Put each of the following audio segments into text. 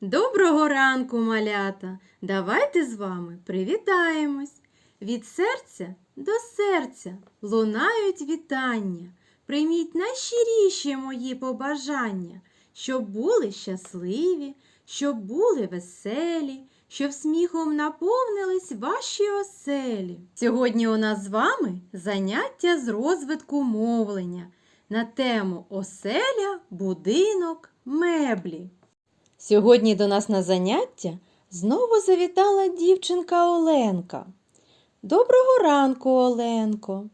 Доброго ранку, малята! Давайте з вами привітаємось. Від серця до серця лунають вітання. Прийміть найщиріші мої побажання, щоб були щасливі, щоб були веселі, щоб сміхом наповнились ваші оселі. Сьогодні у нас з вами заняття з розвитку мовлення на тему оселя, будинок, меблі. Сьогодні до нас на заняття знову завітала дівчинка Оленка. Доброго ранку, Оленко.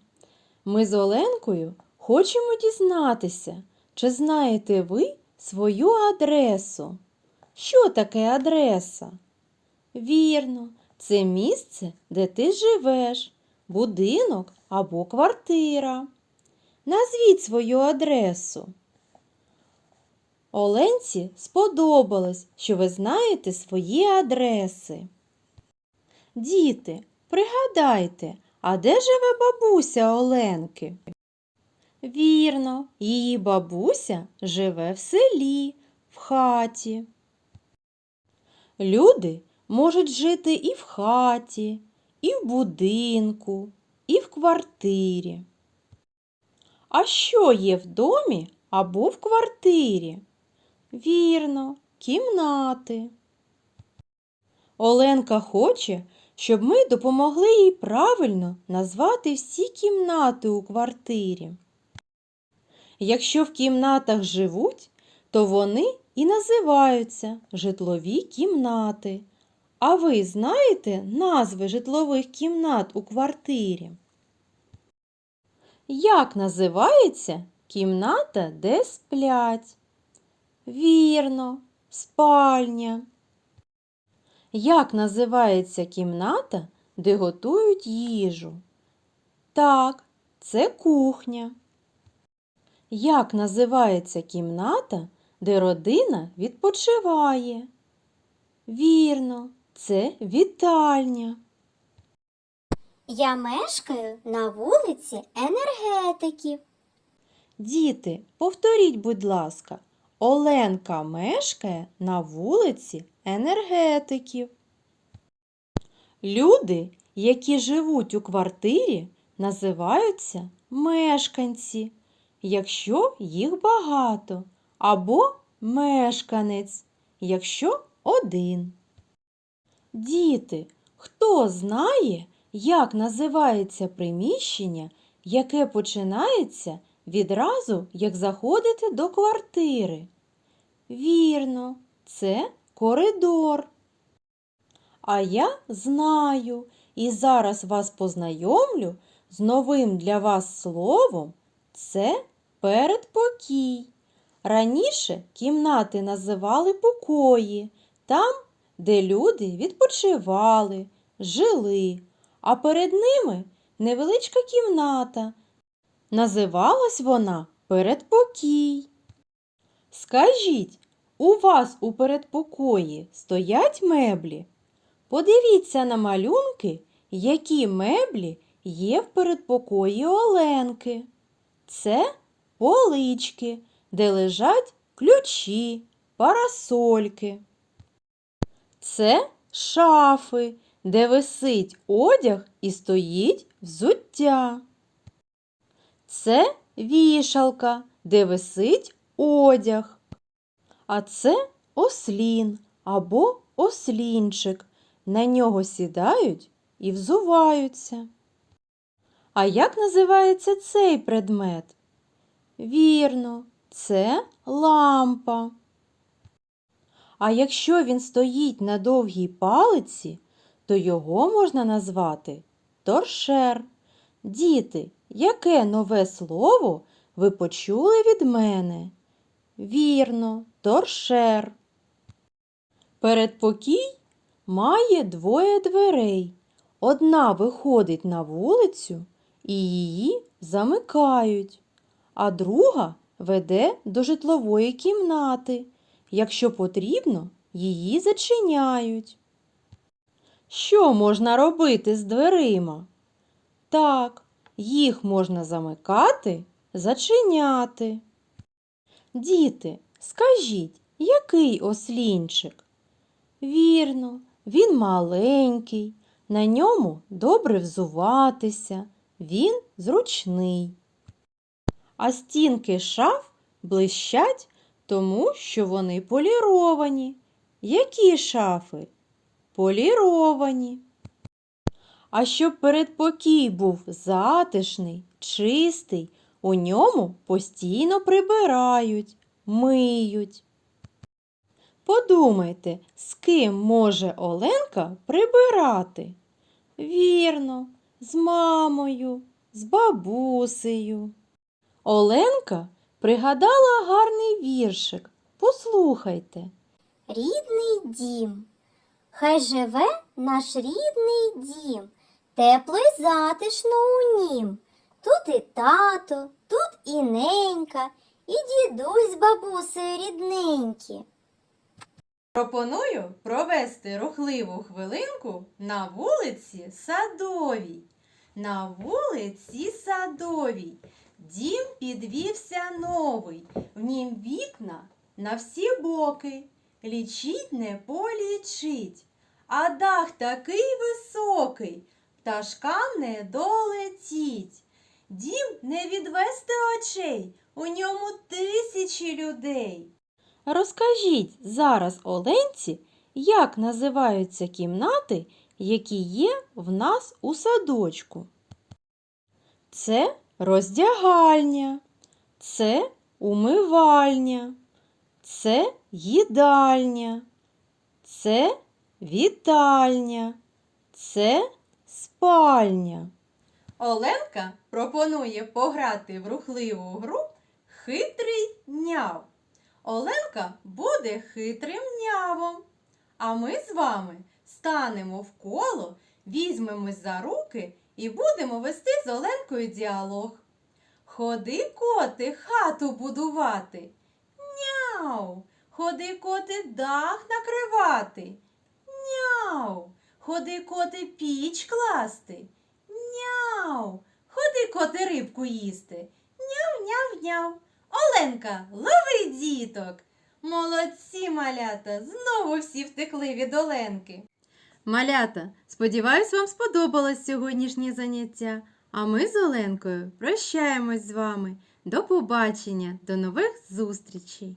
Ми з Оленкою хочемо дізнатися, чи знаєте ви свою адресу. Що таке адреса? Вірно, це місце, де ти живеш, будинок або квартира. Назвіть свою адресу. Оленці сподобалось, що ви знаєте свої адреси. Діти, пригадайте, а де живе бабуся Оленки? Вірно, її бабуся живе в селі, в хаті. Люди можуть жити і в хаті, і в будинку, і в квартирі. А що є в домі або в квартирі? Вірно, кімнати. Оленка хоче, щоб ми допомогли їй правильно назвати всі кімнати у квартирі. Якщо в кімнатах живуть, то вони і називаються житлові кімнати. А ви знаєте назви житлових кімнат у квартирі? Як називається кімната, де сплять? Вірно, спальня. Як називається кімната, де готують їжу? Так, це кухня. Як називається кімната, де родина відпочиває? Вірно, це вітальня. Я мешкаю на вулиці енергетиків. Діти, повторіть, будь ласка, Оленка мешкає на вулиці енергетиків. Люди, які живуть у квартирі, називаються мешканці, якщо їх багато, або мешканець, якщо один. Діти, хто знає, як називається приміщення, яке починається відразу, як заходите до квартири? Вірно, це коридор. А я знаю і зараз вас познайомлю з новим для вас словом це передпокій. Раніше кімнати називали покої, там, де люди відпочивали, жили, а перед ними невеличка кімната. Називалась вона передпокій. Скажіть, у вас у передпокої стоять меблі? Подивіться на малюнки, які меблі є в передпокої Оленки. Це полички, де лежать ключі, парасольки. Це шафи, де висить одяг і стоїть взуття. Це вішалка, де висить одяг. А це ослін або ослінчик. На нього сідають і взуваються. А як називається цей предмет? Вірно, це лампа. А якщо він стоїть на довгій палиці, то його можна назвати торшер. Діти, яке нове слово ви почули від мене? Вірно, торшер. Передпокій має двоє дверей. Одна виходить на вулицю і її замикають, а друга веде до житлової кімнати. Якщо потрібно, її зачиняють. Що можна робити з дверима? Так, їх можна замикати, зачиняти. Діти, скажіть, який ослінчик? Вірно, він маленький, на ньому добре взуватися, він зручний. А стінки шаф блищать, тому що вони поліровані. Які шафи? Поліровані. А щоб передпокій був затишний, чистий, у ньому постійно прибирають, миють. Подумайте, з ким може Оленка прибирати? Вірно, з мамою, з бабусею. Оленка пригадала гарний віршик. Послухайте. Рідний дім. Хай живе наш рідний дім, тепло й затишно у нім. Тут і тато, тут і ненька, і дідусь з бабусею рідненькі. Пропоную провести рухливу хвилинку на вулиці Садовій. На вулиці Садовій дім підвівся новий, в нім вікна на всі боки. Лічить не полічить, а дах такий високий, пташкам не долетіть. Дім не відвести очей, у ньому тисячі людей. Розкажіть зараз Оленці, як називаються кімнати, які є в нас у садочку. Це роздягальня, це умивальня, це їдальня, це вітальня, це спальня. Оленка пропонує пограти в рухливу гру Хитрий няв. Оленка буде хитрим нявом. А ми з вами станемо в коло, візьмемось за руки і будемо вести з Оленкою діалог. Ходи, коти, хату будувати. Няу. Ходи, коти, дах накривати. Няу. Ходи, коти, піч класти. Няу. Ходи, коти, рибку їсти. Няв-няв-няв. Оленка, лови діток. Молодці, малята, знову всі втекли від Оленки. Малята, сподіваюсь, вам сподобалось сьогоднішнє заняття. А ми з Оленкою прощаємось з вами. До побачення, до нових зустрічей!